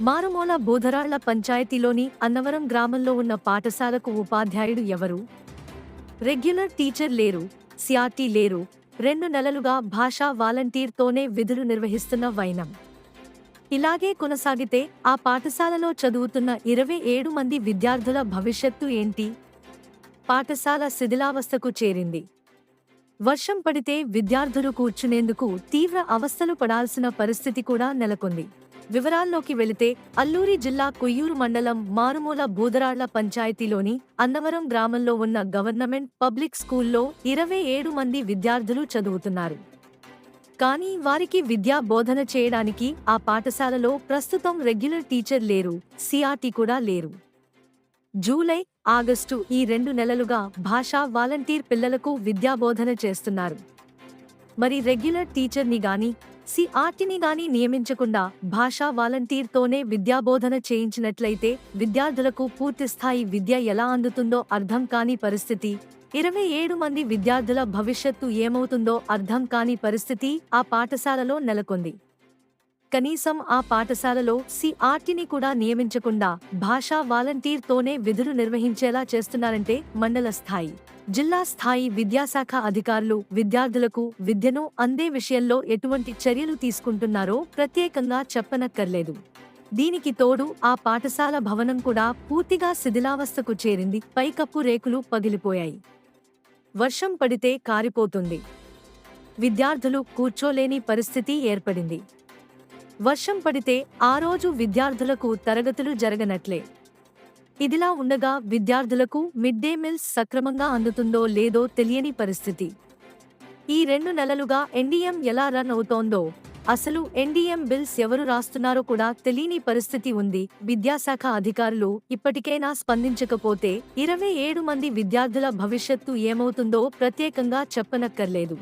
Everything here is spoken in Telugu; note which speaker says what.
Speaker 1: మారుమూల బోధరాళ్ళ పంచాయతీలోని అన్నవరం గ్రామంలో ఉన్న పాఠశాలకు ఉపాధ్యాయుడు ఎవరు? రెగ్యులర్ టీచర్ లేరు సిఆర్టీ లేరు రెండు నెలలుగా భాషా వాలంటీర్తోనే విధులు నిర్వహిస్తున్న వైనం. ఇలాగే కొనసాగితే ఆ పాఠశాలలో చదువుతున్న ఇరవై ఏడు మంది విద్యార్థుల భవిష్యత్తు ఏంటి? పాఠశాల శిథిలావస్థకు చేరింది. వర్షం పడితే విద్యార్థులు కూర్చునేందుకు తీవ్ర అవస్థలు పడాల్సిన పరిస్థితి కూడా నెలకొంది. వివరాల్లోకి వెళితే అల్లూరి జిల్లా కొయ్యూరు మండలం మారుమూల బూదరాళ్ళ పంచాయతీలోని అన్నవరం గ్రామంలో ఉన్న గవర్నమెంట్ పబ్లిక్ స్కూల్లో ఇరవై ఏడు మంది విద్యార్థులు చదువుతున్నారు. కానీ వారికి విద్యా బోధన చేయడానికి ఆ పాఠశాలలో ప్రస్తుతం రెగ్యులర్ టీచర్ లేరు సిఆర్టీ కూడా లేరు. జూలై ఆగస్టు ఈ రెండు నెలలుగా భాషా వాలంటీర్ పిల్లలకు విద్యాబోధన చేస్తున్నారు. మరి రెగ్యులర్ టీచర్ని గాని సిఆర్టీని గాని నియమించకుండా భాషా వాలంటీర్తోనే విద్యాబోధన చేయించినట్లయితే విద్యార్థులకు పూర్తిస్థాయి విద్య ఎలా అందుతుందో అర్థం కాని పరిస్థితి. ఇరవై ఏడు మంది విద్యార్థుల భవిష్యత్తు ఏమవుతుందో అర్థం కాని పరిస్థితి ఆ పాఠశాలలో నెలకొంది. కనీసం ఆ పాఠశాలలో సిఆర్టీని కూడా నియమించకుండా భాషా వాలంటీర్తోనే విధులు నిర్వహించేలా చేస్తున్నారంటే మండల స్థాయి. జిల్లా స్థాయి విద్యాశాఖ అధికారులు విద్యార్థులకు విద్యను అందే విషయంలో ఎటువంటి చర్యలు తీసుకుంటున్నారో ప్రత్యేకంగా చెప్పనక్కర్లేదు. దీనికి తోడు ఆ పాఠశాల భవనం కూడా పూర్తిగా శిథిలావస్థకు చేరింది పైకప్పు రేకులు పగిలిపోయాయి. వర్షం పడితే కారిపోతుంది. విద్యార్థులు కూర్చోలేని పరిస్థితి ఏర్పడింది. వర్షం పడితే ఆ రోజు విద్యార్థులకు తరగతులు జరగనట్లే. ఇదిలా ఉండగా విద్యార్థులకు మిడ్ డే మీల్స్ సక్రమంగా అందుతుందో లేదో తెలియని పరిస్థితి. ఈ రెండు నెలలుగా ఎన్డీఎం ఎలా రన్ అవుతోందో అసలు ఎన్డీఎం బిల్స్ ఎవరు రాస్తున్నారో కూడా తెలియని పరిస్థితి ఉంది. విద్యాశాఖ అధికారులు ఇప్పటికైనా స్పందించకపోతే ఇరవై ఏడు మంది విద్యార్థుల భవిష్యత్తు ఏమవుతుందో ప్రత్యేకంగా చెప్పనక్కర్లేదు.